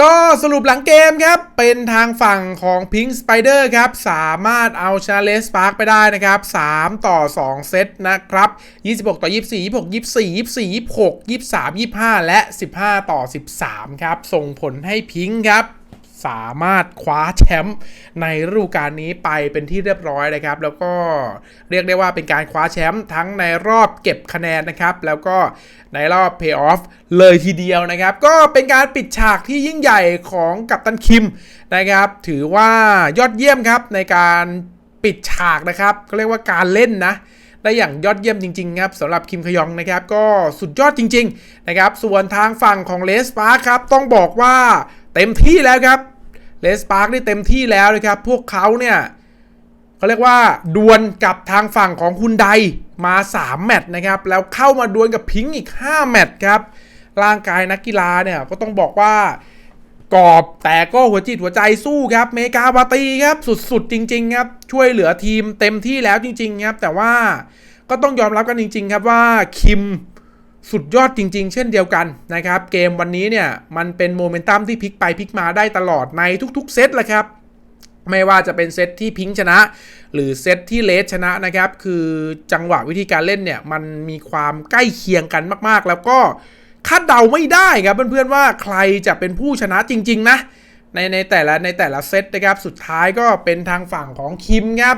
ก็สรุปหลังเกมครับ เป็นทางฝั่งของ Pink Spider ครับ สามารถเอาชนะเลสปาร์คไปได้นะครับ 3 ต่อ 2 เซตนะครับ 26 ต่อ 24 26 24 24 26 23 25 และ 15 ต่อ 13 ครับ ส่งผลให้พิงค์ครับ สามารถคว้าแชมป์ในฤดูกาลนี้ไปเป็นที่เรียบร้อยนะครับ แล้วก็เรียกได้ว่าเป็นการคว้าแชมป์ทั้งในรอบเก็บคะแนนนะครับ แล้วก็ในรอบเพย์ออฟเลยทีเดียวนะครับ ก็เป็นการปิดฉากที่ยิ่งใหญ่ของกัปตันคิมนะครับ ถือว่ายอดเยี่ยมครับในการปิดฉากนะครับเขาเรียกว่าการเล่นนะได้อย่างยอดเยี่ยมจริง ๆ ครับสำหรับคิมขยองนะครับ ก็สุดยอดจริง ๆ นะครับ ส่วนทางฝั่งของเลสปาร์คครับ ต้องบอกว่าเต็มที่แล้วครับ เลสปาร์คนี่เต็มที่แล้วนะครับ พวกเขาเนี่ยเขาเรียกว่าดวลกับทางฝั่งของคุณไดมา 3 แมตช์นะครับ แล้วเข้ามาดวลกับพิงค์อีก 5 แมตช์ครับ ร่างกายนักกีฬาเนี่ยก็ต้องบอกว่ากรอบแต่ก็หัวจิตหัวใจสู้ครับ เมกาบาตีครับ สุดๆ จริง ๆ ครับ ช่วยเหลือทีมเต็มที่แล้วจริง ๆ ครับ แต่ว่าก็ต้องยอมรับกันจริง ๆ ครับว่าคิม สุดยอดจริง ๆ เช่นเดียวกันนะครับ เกมวันนี้เนี่ย มันเป็นโมเมนตัมที่พลิกไปพลิกมาได้ตลอดในทุก ๆ เซตแหละครับ ไม่ว่าจะเป็นเซตที่พิงชนะ หรือเซตที่เลสชนะนะครับ คือจังหวะวิธีการเล่นเนี่ย มันมีความใกล้เคียงกันมากๆ แล้วก็คาดเดาไม่ได้ครับเพื่อนๆว่าใครจะเป็นผู้ชนะจริง ๆ นะ ในในแต่ละในแต่ละเซตนะครับสุดท้ายก็เป็นทางฝั่งของคิมครับ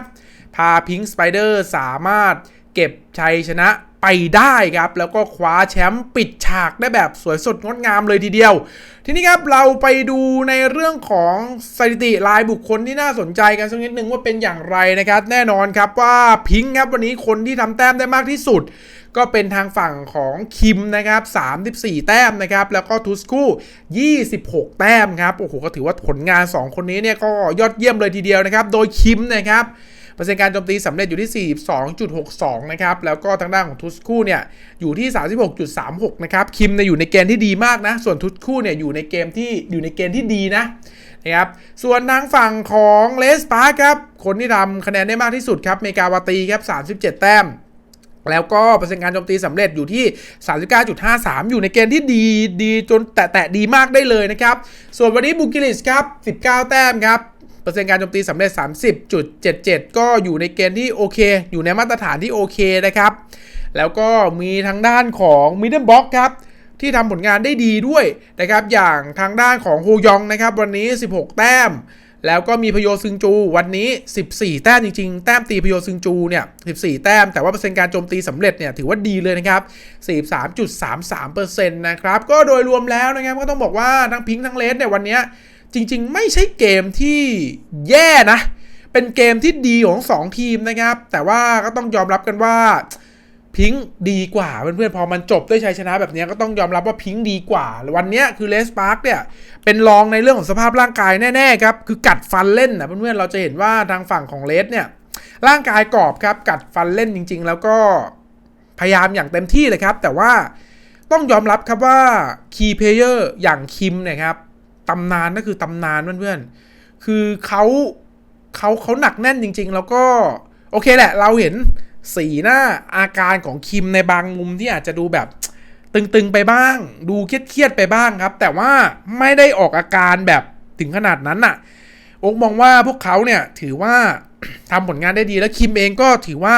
พาพิงสไปเดอร์สามารถเก็บชัยชนะ ไปได้ครับ แล้วก็คว้าแชมป์ปิดฉากได้แบบสวยสดงดงามเลยทีเดียว ทีนี้ครับเราไปดูในเรื่องของสถิติรายบุคคลที่น่าสนใจกันสักนิดหนึ่งว่าเป็นอย่างไรนะครับ แน่นอนครับว่าพิงค์ครับวันนี้คนที่ทำแต้มได้มากที่สุด ก็เป็นทางฝั่งของคิมนะครับ 34 แต้มนะครับ แล้วก็ทูสคู26 แต้มครับโอ้โหก็ถือว่าผลงาน 2 คนนี้เนี่ยก็ยอดเยี่ยมเลยทีเดียวนะครับ โดยคิมนะครับ เปอร์เซ็นต์การโจมตีสำเร็จอยู่ที่ 42.62 นะครับ แล้วก็ทางด้านของทุสคู่เนี่ยอยู่ที่ 36.36 นะครับ คิมเนี่ยอยู่ในเกณฑ์ที่ดีมากนะ ส่วนทุสคู่เนี่ยอยู่ในเกมที่อยู่ในเกณฑ์ที่ดีนะนะครับ ส่วนทางฝั่งของเลสปาร์ครับ คนที่ทำคะแนนได้มากที่สุดครับ เมกาวาตีครับ 37 แต้มแล้วก็เปอร์เซ็นต์การโจมตีสำเร็จอยู่ที่ 39.53 อยู่ในเกณฑ์ที่ดีดีจนแตะแตะดีมากได้เลยนะครับ ส่วนวันนี้บุกิลิสครับ 19 แต้มครับ เปอร์เซ็นต์การโจมตีสำเร็จ 30.77 ก็อยู่ในเกณฑ์ที่โอเค อยู่ในมาตรฐานที่โอเคนะครับ แล้วก็มีทางด้านของมิดเดิลบ็อกครับที่ทำผลงานได้ดีด้วยนะครับ อย่างทางด้านของโฮยองนะครับ วันนี้ 16 แต้ม แล้วก็มีพโยซึงจูวันนี้ 14 แต้มจริงๆ แต้มตีพโยซึงจูเนี่ย 14 แต้ม แต่ว่าเปอร์เซ็นต์การโจมตีสำเร็จเนี่ยถือว่าดีเลยนะครับ 43.33%นะครับ ก็โดยรวมแล้วนะครับก็ต้องบอกว่าทั้งพิงค์ทั้งเลสเนี่ยวันนี้ จริงๆ ไม่ใช่เกมที่แย่นะ เป็นเกมที่ดีของ2ทีมนะครับ แต่ว่าก็ต้องยอมรับกันว่าพิงค์ดีกว่าเพื่อนๆพอมันจบด้วยชัยชนะแบบนี้ก็ต้องยอมรับว่าพิงค์ดีกว่า วันนี้คือเลสปาร์กเนี่ย เป็นรองในเรื่องของสภาพร่างกายแน่ๆครับ คือกัดฟันเล่นนะเพื่อนๆเราจะเห็นว่าทางฝั่งของเลสเนี่ย ร่างกายกรอบครับกัดฟันเล่นจริง ๆ แล้วก็พยายามอย่างเต็มที่เลยครับ แต่ว่าต้องยอมรับครับว่าคีย์เพลเยอร์อย่างคิมเนี่ยครับ ตำนานก็คือตำนานเพื่อนๆ คือเขาเขาเขาหนักแน่นจริง ๆ แล้วก็ โอเคแหละ เราเห็นสีหน้าอาการของคิมในบางมุมที่อาจจะดูแบบตึง ๆ ไปบ้าง ดูเครียด ๆ ไปบ้างครับ แต่ว่าไม่ได้ออกอาการแบบถึงขนาดนั้นน่ะโอ๊กมองว่าพวกเขาเนี่ยถือว่าทำผลงานได้ดีแล้วคิมเองก็ถือว่า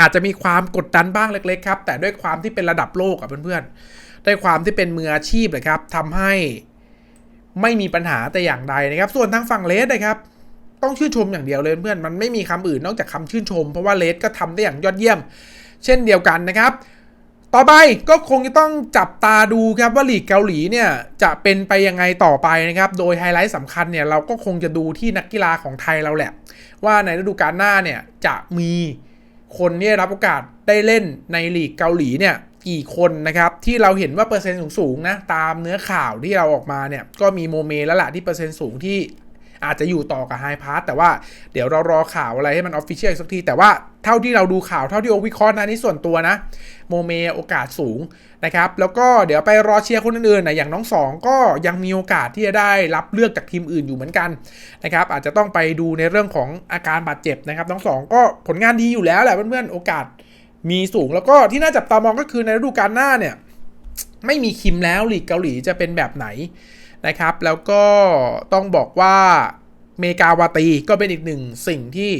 อาจจะมีความกดดันบ้างเล็ก ๆ ครับ แต่ด้วยความที่เป็นระดับโลกอะเพื่อนๆด้วยความที่เป็นมืออาชีพเลยครับทำให้ ไม่มีปัญหาแต่อย่างใดนะครับ ส่วนทางฝั่งเลสนะครับ ต้องชื่นชมอย่างเดียวเลยเพื่อนมันไม่มีคำอื่นนอกจากคำชื่นชม เพราะว่าเลสก็ทำได้อย่างยอดเยี่ยม เช่นเดียวกันนะครับ ต่อไปก็คงจะต้องจับตาดูครับว่าลีกเกาหลีเนี่ยจะเป็นไปยังไงต่อไปนะครับ โดยไฮไลท์สำคัญเนี่ยเราก็คงจะดูที่นักกีฬาของไทยเราแหละ ว่าในฤดูกาลหน้าเนี่ยจะมีคนที่รับโอกาสได้เล่นในลีกเกาหลีเนี่ย กี่คนนะครับที่เราเห็นว่าเปอร์เซ็นต์สูงๆนะตามเนื้อข่าวที่เราออกมาเนี่ยก็มีโมเมแล้วล่ะที่เปอร์เซ็นต์สูงที่อาจจะอยู่ต่อกับไฮพาร์แต่ว่าเดี๋ยวเรารอข่าวอะไรให้มันออฟฟิเชียลสักที แต่ว่าเท่าที่เราดูข่าวเท่าที่โอวิคราะห์นะนี่ส่วนตัวนะ โมเมโอกาสสูงนะครับ แล้วก็เดี๋ยวไปรอเชียร์คนอื่นๆนะอย่างน้องสองก็ยังมีโอกาสที่จะได้รับเลือกจากทีมอื่นอยู่เหมือนกันนะครับ อาจจะต้องไปดูในเรื่องของอาการบาดเจ็บนะครับ น้องสองก็ผลงานดีอยู่แล้วแหละเพื่อนๆโอกาส มีสูงแล้วก็ที่น่าจับตามองก็คือในฤดูกาลหน้าเนี่ย ไม่มีคิมแล้วลีกเกาหลีจะเป็นแบบไหนนะครับ แล้วก็ต้องบอกว่าเมกาวาตีก็เป็นอีกหนึ่งสิ่งที่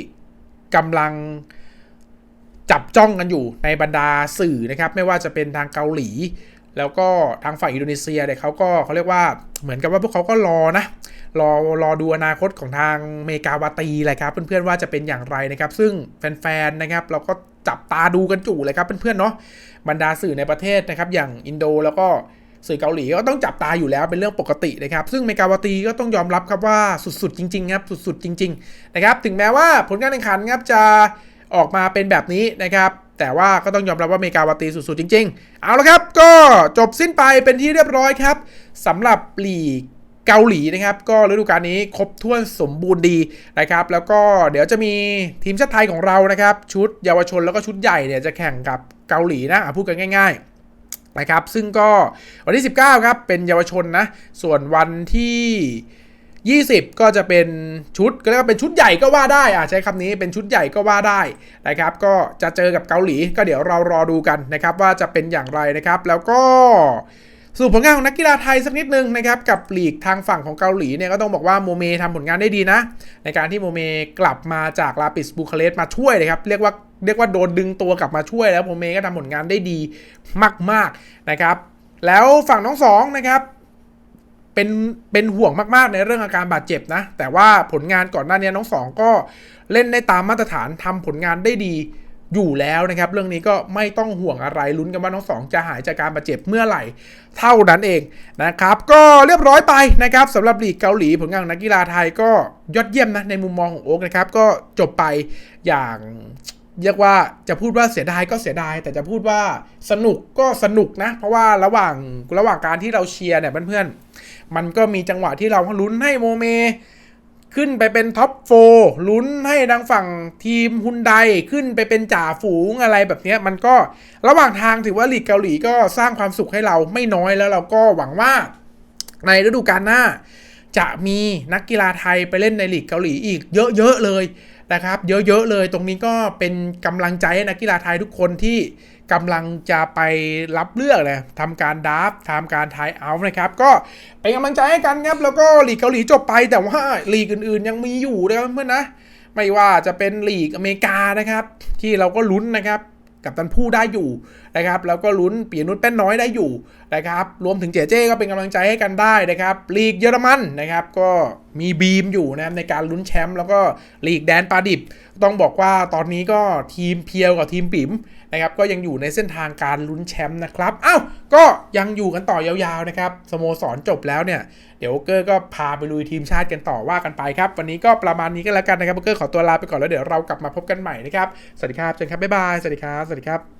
กำลังจับจ้องกันอยู่ในบรรดาสื่อนะครับ ไม่ว่าจะเป็นทางเกาหลี แล้วก็ทางฝั่งอินโดนีเซียเนี่ยเขาก็เขาเรียกว่าเหมือนกับว่าพวกเขาก็รอนะ รอรอดูอนาคตของทางเมกาวาตีเลยครับ เพื่อนๆว่าจะเป็นอย่างไรนะครับ ซึ่งแฟนๆนะครับ เราก็ จับตาดูกันจู่เลยครับเพื่อนๆเนาะบรรดาสื่อในประเทศนะครับ อย่างอินโดแล้วก็สื่อเกาหลีก็ต้องจับตาอยู่แล้วเป็นเรื่องปกตินะครับ ซึ่งเมกาวตีก็ต้องยอมรับครับว่าสุดๆจริงๆครับสุดๆจริง ๆ นะครับ ถึงแม้ว่าผลการแข่งขันครับจะออกมาเป็นแบบนี้นะครับแต่ว่าก็ต้องยอมรับว่าเมกาวตีสุดๆจริง ๆ เอาละครับ ก็จบสิ้นไปเป็นที่เรียบร้อยครับสำหรับลีก เกาหลีนะครับ ก็ฤดูกาลนี้ครบถ้วนสมบูรณ์ดีนะครับ แล้วก็เดี๋ยวจะมีทีมชาติไทยของเรานะครับ ชุดเยาวชนแล้วก็ชุดใหญ่เนี่ยจะแข่งกับเกาหลีนะพูดกันง่าย ๆนะครับซึ่งก็วันที่ 19 ครับ เป็นเยาวชนนะ ส่วนวันที่ 20 ก็จะเป็นชุดก็เรียกว่าเป็นชุดใหญ่ก็ว่าได้อะใช้คำนี้เป็นชุดใหญ่ก็ว่าได้นะครับ ก็จะเจอกับเกาหลีก็เดี๋ยวเรารอดูกันนะครับ ว่าจะเป็นอย่างไรนะครับ แล้วก็ สรุปผลงานของนักกีฬาไทยสักนิดนึงนะครับกับลีกทางฝั่งของเกาหลีเนี่ยก็ต้องบอกว่าโมเมทำผลงานได้ดีนะ ในการที่โมเมกลับมาจากลาปิสบูคาเรสมาช่วยนะครับเรียกว่าเรียกว่าโดนดึงตัวกลับมาช่วยแล้วโมเมก็ทำผลงานได้ดีมากๆนะครับ แล้วฝั่งน้องสองนะครับเป็นเป็นห่วงมากๆในเรื่องอาการบาดเจ็บนะ แต่ว่าผลงานก่อนหน้านี้น้องสองก็เล่นได้ตามมาตรฐานทำผลงานได้ดี อยู่แล้วนะครับ เรื่องนี้ก็ไม่ต้องห่วงอะไรลุ้นกันว่าน้องสองจะหายจากการบาดเจ็บเมื่อไหร่ เท่านั้นเองนะครับ ก็เรียบร้อยไปนะครับสำหรับลีกเกาหลีผลงานนักกีฬาไทยก็ยอดเยี่ยมนะในมุมมองของโอ๊กนะครับ ก็จบไปอย่างเรียกว่าจะพูดว่าเสียดายก็เสียดาย แต่จะพูดว่าสนุกก็สนุกนะ เพราะว่าระหว่างระหว่างการที่เราเชียร์เนี่ยเพื่อนๆมันก็มีจังหวะที่เราลุ้นให้โมเม ขึ้นไปเป็นท็อปโฟลุ้นให้ทางฝั่งทีมฮุนไดขึ้นไปเป็นจ่าฝูงอะไรแบบนี้มันก็ระหว่างทางถือว่าลีกเกาหลีก็สร้างความสุขให้เราไม่น้อยแล้วเราก็หวังว่าในฤดูกาลหน้า จะมีนักกีฬาไทยไปเล่นในลีกเกาหลีอีกเยอะๆเลยนะครับ เยอะๆเลย ตรงนี้ก็เป็นกำลังใจให้นักกีฬาไทยทุกคนที่ กำลังจะไปรับเลือกนะทำการดราฟต์ทำการทายเอาท์นะครับก็เป็นกำลังใจให้กันครับแล้วก็ลีกเกาหลีจบไปแต่ว่าลีกอื่นๆ ยังมีอยู่นะครับเพื่อนนะไม่ว่าจะเป็นลีกอเมริกานะครับ ที่เราก็ลุ้นนะครับกับตันผู้ได้อยู่นะครับแล้วก็ลุ้นปียนุชแป้นน้อยได้อยู่นะครับรวมถึงเจเจก็เป็นกำลังใจให้กันได้นะครับลีกเยอรมันนะครับก็มีบีมอยู่นะครับในการลุ้นแชมป์แล้วก็ลีกแดนปาดิบ ต้องบอกว่าตอนนี้ก็ทีมเพียวกับทีมปิ๋ม นะครับก็ยังอยู่ในเส้นทางการลุ้นแชมป์นะครับอ้าวก็ยังอยู่กันต่อยาวๆนะครับสโมสรจบแล้วเนี่ยเดี๋ยวเกอร์ก็พาไปลุยทีมชาติกันต่อว่ากันไปครับวันนี้ก็ประมาณนี้ก็แล้วกันนะครับเกอร์ขอตัวลาไปก่อนแล้วเดี๋ยวเรากลับมาพบกันใหม่นะครับสวัสดีครับเจนครับบ๊ายบายสวัสดีครับสวัสดีครับ